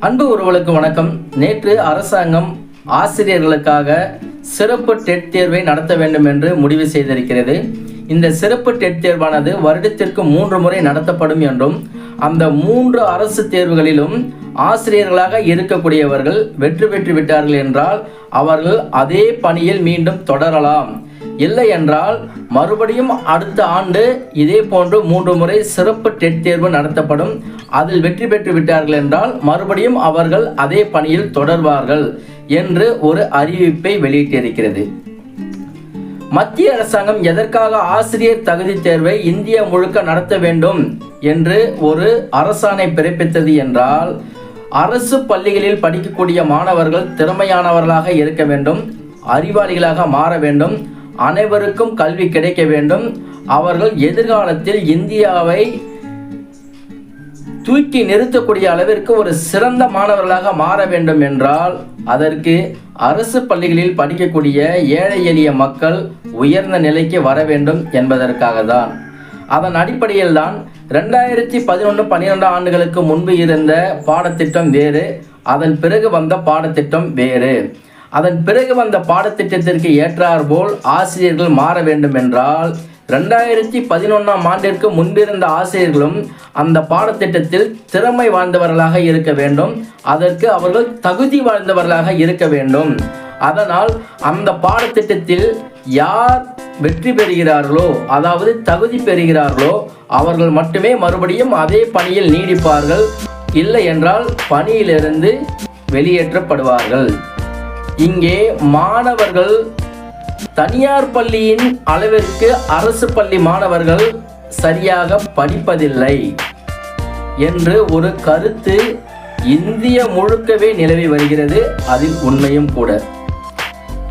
அன்பு உறவுகளுக்கு வணக்கம். நேற்று அரசாங்கம் ஆசிரியர்களுக்காக சிறப்பு டெட் தேர்வை நடத்த வேண்டும் என்று முடிவு செய்திருக்கிறது. இந்த சிறப்பு டெட் தேர்வானது வருடத்திற்கு மூன்று முறை நடத்தப்படும் என்றும் அந்த மூன்று அரசு தேர்வுகளிலும் ஆசிரியர்களாக இருக்கக்கூடியவர்கள் வெற்றி பெற்று விட்டார்கள் என்றால் அவர்கள் அதே பணியில் மீண்டும் தொடரலாம். இல்லை என்றால் மறுபடியும் அடுத்த ஆண்டு இதே போன்று மூன்று முறை சிறப்பு டெட் தேர்வு நடத்தப்படும். அதில் வெற்றி பெற்று விட்டார்கள் என்றால் மறுபடியும் அவர்கள் அதே பணியில் தொடர்வார்கள் என்று ஒரு அறிவிப்பை வெளியிட்டிருக்கிறது. மத்திய அரசாங்கம் எதற்காக ஆசிரியர் தகுதி தேர்வை இந்தியா முழுக்க நடத்த வேண்டும் என்று ஒரு அரசாணை பிறப்பித்தது என்றால் அரசு பள்ளிகளில் படிக்கக்கூடிய மாணவர்கள் திறமையானவர்களாக இருக்க வேண்டும் அறிவாளிகளாக மாற வேண்டும் அனைவருக்கும் கல்வி கிடைக்க வேண்டும். அவர்கள் எதிர்காலத்தில் இந்தியாவை தூக்கி நிறுத்தக்கூடிய அளவிற்கு ஒரு சிறந்த மாணவர்களாக மாற வேண்டும் என்றால் அதற்கு அரசு பள்ளிகளில் படிக்கக்கூடிய ஏழை எளிய மக்கள் உயர்ந்த நிலைக்கு வர வேண்டும் என்பதற்காக தான் அதன் அடிப்படையில் தான் ரெண்டாயிரத்தி பதினொன்று பன்னிரெண்டு ஆண்டுகளுக்கு முன்பு இருந்த பாடத்திட்டம் வேறு அதன் பிறகு வந்த பாடத்திட்டம் வேறு. அதன் பிறகு வந்த பாடத்திட்டத்திற்கு ஏற்றாற்போல் ஆசிரியர்கள் மாற வேண்டும் என்றால் ரெண்டாயிரத்தி பதினொன்றாம் ஆண்டிற்கு முன்பிருந்த ஆசிரியர்களும் அந்த பாடத்திட்டத்தில் திறமை வாழ்ந்தவர்களாக இருக்க வேண்டும். அதற்கு அவர்கள் தகுதி வாழ்ந்தவர்களாக இருக்க வேண்டும். அதனால் அந்த பாடத்திட்டத்தில் யார் வெற்றி பெறுகிறார்களோ அதாவது தகுதி பெறுகிறார்களோ அவர்கள் மட்டுமே மறுபடியும் அதே பணியில் நீடிப்பார்கள். இல்லை என்றால் பணியிலிருந்து வெளியேற்றப்படுவார்கள். இங்கே மாணவர்கள் தனியார் பள்ளியின் அளவிற்கு அரசு பள்ளி மாணவர்கள் சரியாக படிப்பதில்லை என்று ஒரு கருத்து இந்திய முழுக்கவே நிலவி வருகிறது. அதில் உண்மையும் கூட.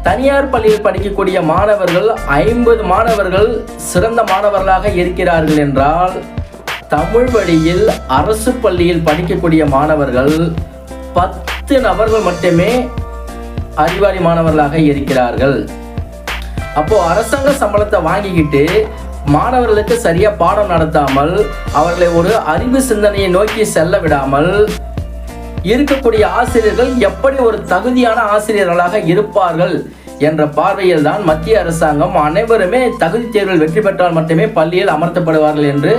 தனியார் பள்ளியில் படிக்கக்கூடிய மாணவர்கள் ஐம்பது மாணவர்கள் சிறந்த மாணவர்களாக இருக்கிறார்கள் என்றால் தமிழ் வழியில் அரசு பள்ளியில் படிக்கக்கூடிய மாணவர்கள் பத்து நபர்கள் மட்டுமே அறிவாளி மாணவர்களாக இருக்கிறார்கள். அப்போ அரசாங்க சம்பளத்தை வாங்கிக்கிட்டு மாணவர்களுக்கு சரியா பாடம் நடத்தாமல் அவர்களை ஒரு அறிவு சிந்தனையை நோக்கி செல்ல விடாமல் இருக்கக்கூடிய ஆசிரியர்கள் எப்படி ஒரு தகுதியான ஆசிரியர்களாக இருப்பார்கள் என்ற பார்வையில் தான் மத்திய அரசாங்கம் அனைவருமே தகுதி தேர்வில் வெற்றி பெற்றால் மட்டுமே பள்ளியில் அமர்த்தப்படுவார்கள் என்று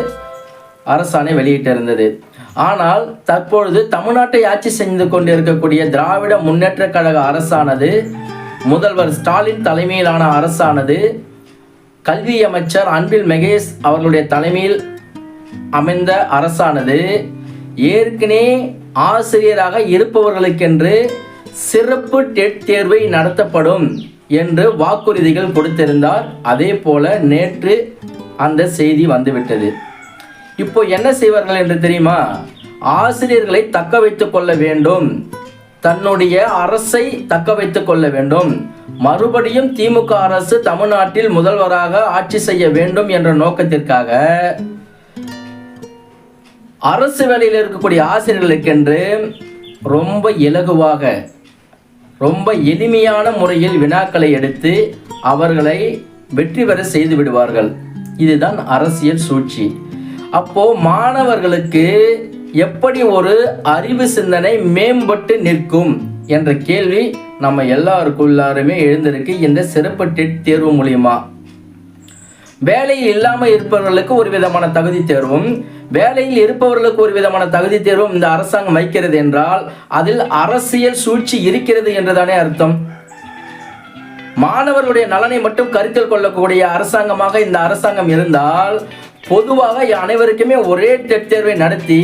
அரசாணை வெளியிட்டிருந்தது. ஆனால் தற்பொழுது தமிழ்நாட்டை ஆட்சி செய்து கொண்டிருக்கக்கூடிய திராவிட முன்னேற்ற கழக அரசானது முதல்வர் ஸ்டாலின் தலைமையிலான அரசானது கல்வி அமைச்சர் அன்பில் மகேஷ் அவர்களுடைய தலைமையில் அமைந்த அரசானது ஏற்கனவே ஆசிரியராக இருப்பவர்களுக்கென்று சிறப்பு டெட் தேர்வை நடத்தப்படும் என்று வாக்குறுதிகள் கொடுத்திருந்தார். அதே போல நேற்று அந்த செய்தி வந்துவிட்டது. இப்போ என்ன செய்வார்கள் என்று தெரியுமா? ஆசிரியர்களை தக்க வைத்துக் கொள்ள வேண்டும். தன்னுடைய அரசை தக்க வைத்துக் கொள்ள வேண்டும். மறுபடியும் திமுக அரசு தமிழ்நாட்டில் முதல்வராக ஆட்சி செய்ய வேண்டும் என்ற நோக்கத்திற்காக அரசு வேலையில் இருக்கக்கூடிய ஆசிரியர்களுக்கென்று ரொம்ப இலகுவாக ரொம்ப எளிமையான முறையில் வினாக்களை எடுத்து அவர்களை வெற்றி பெற செய்து விடுவார்கள். இதுதான் அரசியல் சூழ்ச்சி. அப்போ மாணவர்களுக்கு எப்படி ஒரு அறிவு சிந்தனை மேம்பட்டு நிற்கும் என்ற கேள்வி நம்ம எல்லாருக்குள்ளாருமே எழுந்திருக்கு இந்த சிறப்பு டெட் தேர்வு மூலியமா. வேலையில் இல்லாமல் இருப்பவர்களுக்கு ஒரு விதமான தகுதி தேர்வும் வேலையில் இருப்பவர்களுக்கு ஒரு விதமான தகுதி தேர்வும் இந்த அரசாங்கம் வைக்கிறது என்றால் அதில் அரசியல் சூழ்ச்சி இருக்கிறது என்றுதானே அர்த்தம். மாணவர்களுடைய நலனை மட்டும் கருத்தில் கொள்ளக்கூடிய அரசாங்கமாக இந்த அரசாங்கம் இருந்தால் பொதுவாக அனைவருக்குமே ஒரே டெட் தேர்வை நடத்தி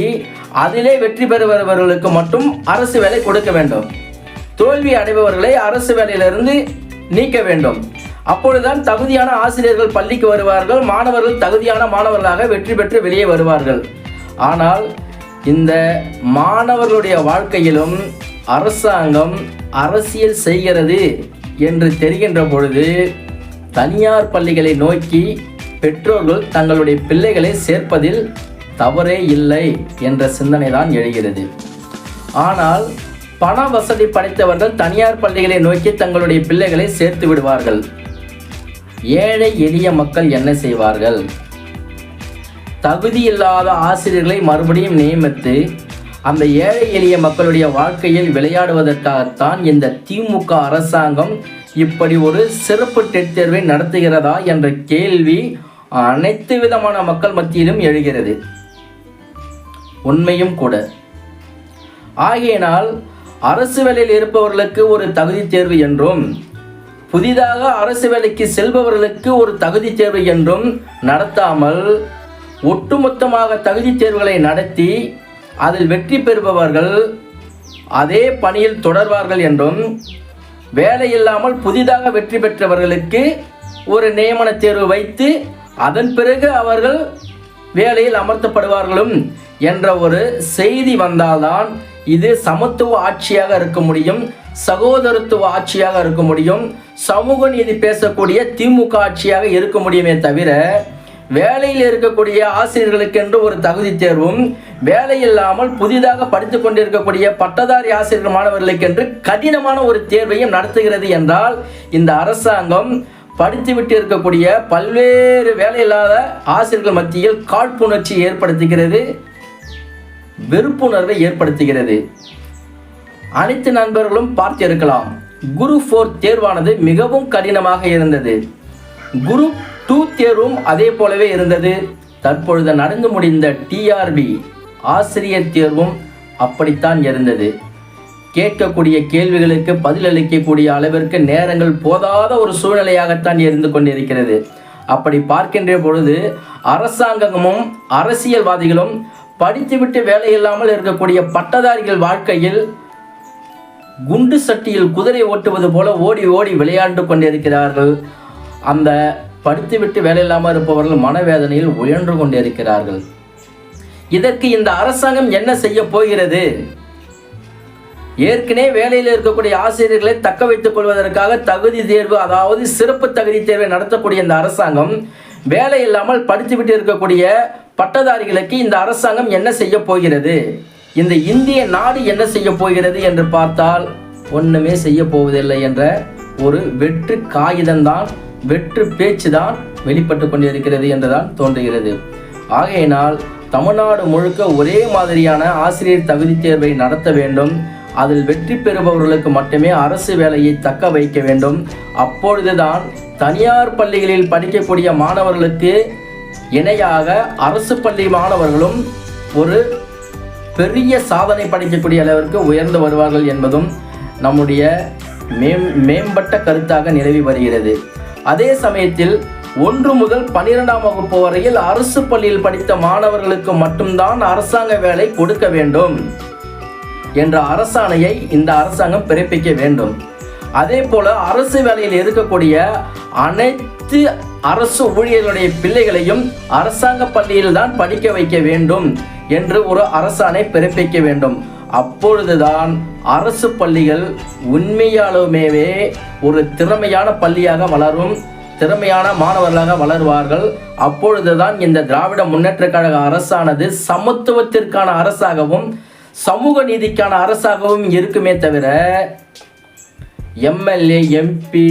அதிலே வெற்றி பெறுபவர்களுக்கு மட்டும் அரசு வேலை கொடுக்க வேண்டும். தோல்வி அடைபவர்களை அரசு வேலையிலிருந்து நீக்க வேண்டும். அப்பொழுதுதான் தகுதியான ஆசிரியர்கள் பள்ளிக்கு வருவார்கள் மாணவர்கள் தகுதியான மாணவர்களாக வெற்றி பெற்று வெளியே வருவார்கள். ஆனால் இந்த மாணவர்களுடைய வாழ்க்கையிலும் அரசாங்கம் அரசியல் செய்கிறது என்று தெரிகின்ற பொழுது தனியார் பள்ளிகளை நோக்கி பெற்றோர்கள் தங்களுடைய பிள்ளைகளை சேர்ப்பதில் தவறே இல்லை என்ற சிந்தனை தான் எழுகிறது. ஆனால் பண வசதி படைத்தவர்கள் தனியார் பள்ளிகளை நோக்கி தங்களுடைய பிள்ளைகளை சேர்த்து விடுவார்கள். ஏழை எளிய மக்கள் என்ன செய்வார்கள்? தகுதி இல்லாத ஆசிரியர்களை மறுபடியும் நியமித்து அந்த ஏழை எளிய மக்களுடைய வாழ்க்கையில் விளையாடுவதற்காகத்தான் இந்த திமுக அரசாங்கம் இப்படி ஒரு சிறப்பு டெட் தேர்வை நடத்துகிறதா என்ற கேள்வி அனைத்து விதமான மக்கள் மத்தியிலும் எழுகிறது. உண்மையும் கூட. ஆகையினால் அரசு வேலையில் இருப்பவர்களுக்கு ஒரு தகுதி தேர்வு என்றும் புதிதாக அரசு வேலைக்கு செல்பவர்களுக்கு ஒரு தகுதி தேர்வு என்றும் நடத்தாமல் ஒட்டுமொத்தமாக தகுதி தேர்வுகளை நடத்தி அதில் வெற்றி பெறுபவர்கள் அதே பணியில் தொடர்வார்கள் என்றும் வேலை இல்லாமல் புதிதாக வெற்றி பெற்றவர்களுக்கு ஒரு நியமன தேர்வு வைத்து அதன் பிறகு அவர்கள் வேலையில் அமர்த்தப்படுவார்களும் என்ற ஒரு செய்தி வந்தால்தான் இது சமத்துவ ஆட்சியாக இருக்க முடியும் சகோதரத்துவ ஆட்சியாக இருக்க முடியும் சமூக நீதி பேசக்கூடிய திமுக ஆட்சியாக இருக்க முடியுமே தவிர வேலையில் இருக்கக்கூடிய ஆசிரியர்களுக்கென்று ஒரு தகுதி தேர்வும் வேலை இல்லாமல் புதிதாக படித்து கொண்டிருக்கக்கூடிய பட்டதாரி ஆசிரியர் மாணவர்களுக்கென்று கடினமான ஒரு தேர்வையும் நடத்துகிறது என்றால் இந்த அரசாங்கம் படித்துவிட்டு இருக்கக்கூடிய பல்வேறு வேலையில்லாத ஆசிரியர்கள் மத்தியில் காழ்ப்புணர்ச்சி ஏற்படுத்துகிறது வெறுப்புணர்வை ஏற்படுத்துகிறது. அனைத்து நண்பர்களும் பார்த்திருக்கலாம் குரு ஃபோர் தேர்வானது மிகவும் கடினமாக இருந்தது. குரு டூ தேர்வும் அதே போலவே இருந்தது. தற்பொழுது நடந்து முடிந்த டிஆர்பி ஆசிரியர் தேர்வும் அப்படித்தான் இருந்தது. கேட்கக்கூடிய கேள்விகளுக்கு பதிலளிக்கக்கூடிய அளவிற்கு நேரங்கள் போதாத ஒரு சூழ்நிலையாகத்தான் இருந்து கொண்டிருக்கிறது. அப்படி பார்க்கின்ற பொழுது அரசாங்கமும் அரசியல்வாதிகளும் படித்துவிட்டு வேலை இல்லாமல் இருக்கக்கூடிய பட்டதாரிகள் வாழ்க்கையில் குண்டு சட்டியில் குதிரை ஓட்டுவது போல ஓடி ஓடி விளையாண்டு கொண்டிருக்கிறார்கள். அந்த படித்துவிட்டு வேலை இல்லாமல் இருப்பவர்கள் மனவேதனையில் உயர்ந்து கொண்டிருக்கிறார்கள். இதற்கு இந்த அரசாங்கம் என்ன செய்ய போகிறது? ஏற்கனவே வேலையில் இருக்கக்கூடிய ஆசிரியர்களை தக்க வைத்துக் கொள்வதற்காக தகுதி தேர்வு அதாவது சிறப்பு தகுதி தேர்வை நடத்தக்கூடிய இந்த அரசாங்கம் வேலை இல்லாமல் படித்துவிட்டு இருக்கக்கூடிய பட்டதாரிகளுக்கு இந்த அரசாங்கம் என்ன செய்ய போகிறது? இந்த இந்திய நாடு என்ன செய்ய போகிறது என்று பார்த்தால் ஒன்றுமே செய்ய போவதில்லை என்ற ஒரு வெற்று காகிதம்தான் வெற்று பேச்சு தான் வெளிப்பட்டு கொண்டிருக்கிறது என்றுதான் தோன்றுகிறது. ஆகையினால் தமிழ்நாடு முழுக்க ஒரே மாதிரியான ஆசிரியர் தகுதி தேர்வை நடத்த வேண்டும். அதில் வெற்றி பெறுபவர்களுக்கு மட்டுமே அரசு வேலையை தக்க வைக்க வேண்டும். அப்பொழுதுதான் தனியார் பள்ளிகளில் படிக்கக்கூடிய மாணவர்களுக்கு இணையாக அரசு பள்ளி மாணவர்களும் ஒரு பெரிய சாதனை படைக்கக்கூடிய அளவிற்கு உயர்ந்து வருவார்கள் என்பதும் நம்முடைய மேம் மேம்பட்ட கருத்தாக நிலவி வருகிறது. அதே சமயத்தில் ஒன்று முதல் பனிரெண்டாம் வகுப்பு வரையில் அரசு பள்ளியில் படித்த மாணவர்களுக்கு மட்டும்தான் அரசாங்க வேலை கொடுக்க வேண்டும். என்ற அரசாணையை இந்த அரசாங்கம் பிறப்பிக்க வேண்டும். அதே போல அரசு வேலையில் இருக்கக்கூடிய அனைத்து அரசு ஊழியர்களுடைய பிள்ளைகளையும் அரசாங்க பள்ளியில் தான் படிக்க வைக்க வேண்டும் என்று ஒரு அரசாணை பிறப்பிக்க வேண்டும். அப்பொழுதுதான் அரசு பள்ளிகள் உண்மையாலுமேவே ஒரு திறமையான பள்ளியாக வளரும் திறமையான மாணவர்களாக வளருவார்கள். அப்பொழுதுதான் இந்த திராவிட முன்னேற்ற கழக அரசானது சமத்துவத்திற்கான அரசாகவும் சமூக நீதிக்கான அரசாகவும் இருக்குமே தவிர MLA MP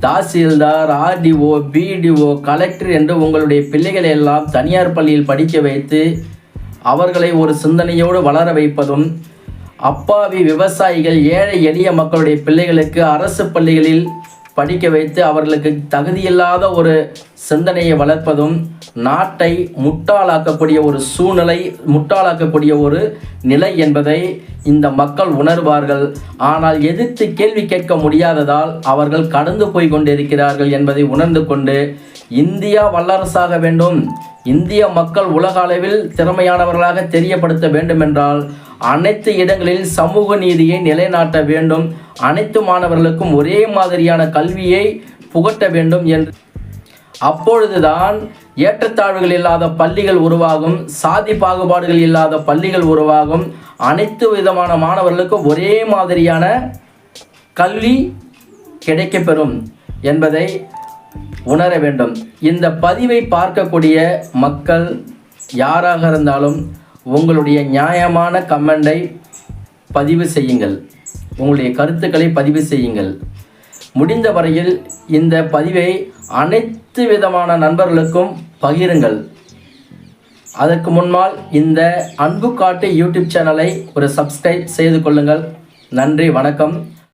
tahsildar RDO BDO collector என்று உங்களுடைய பிள்ளைகளை எல்லாம் தனியார் பள்ளியில் படிக்க வைத்து அவர்களை ஒரு சிந்தனையோடு வளர வைப்பதும் அப்பாவி விவசாயிகள் ஏழை எளிய மக்களுடைய பிள்ளைகளுக்கு அரசு பள்ளிகளில் படிக்க வைத்து அவர்களுக்கு தகுதியில்லாத ஒரு சிந்தனையை வளர்ப்பதும் நாட்டை முட்டாளாக்கக்கூடிய ஒரு சூழ்நிலை முட்டாளாக்கக்கூடிய ஒரு நிலை என்பதை இந்த மக்கள் உணர்வார்கள். ஆனால் எதிர்த்து கேள்வி கேட்க முடியாததால் அவர்கள் கடந்து போய் கொண்டிருக்கிறார்கள் என்பதை உணர்ந்து கொண்டு இந்தியா வல்லரசாக வேண்டும். இந்திய மக்கள் உலக அளவில் திறமையானவர்களாக தெரியப்படுத்த வேண்டுமென்றால் அனைத்து இடங்களில் சமூக நீதியை நிலைநாட்ட வேண்டும். அனைத்து மாணவர்களுக்கும் ஒரே மாதிரியான கல்வியை புகட்ட வேண்டும் என்று அப்பொழுதுதான் ஏற்றத்தாழ்வுகள் இல்லாத பள்ளிகள் உருவாகும். சாதி பாகுபாடுகள் இல்லாத பள்ளிகள் உருவாகும். அனைத்து விதமான மாணவர்களுக்கும் ஒரே மாதிரியான கல்வி கிடைக்கப்பெறும் என்பதை உணர வேண்டும். இந்த பதிவை பார்க்கக்கூடிய மக்கள் யாராக இருந்தாலும் உங்களுடைய நியாயமான கமெண்டை பதிவு செய்யுங்கள். உங்களுடைய கருத்துக்களை பதிவு செய்யுங்கள். முடிந்த வரையில் இந்த பதிவை அனைத்து விதமான நண்பர்களுக்கும் பகிருங்கள். அதற்கு முன்னால் இந்த அன்பு காட்டு யூடியூப் சேனலை ஒரு சப்ஸ்கிரைப் செய்து கொள்ளுங்கள். நன்றி வணக்கம்.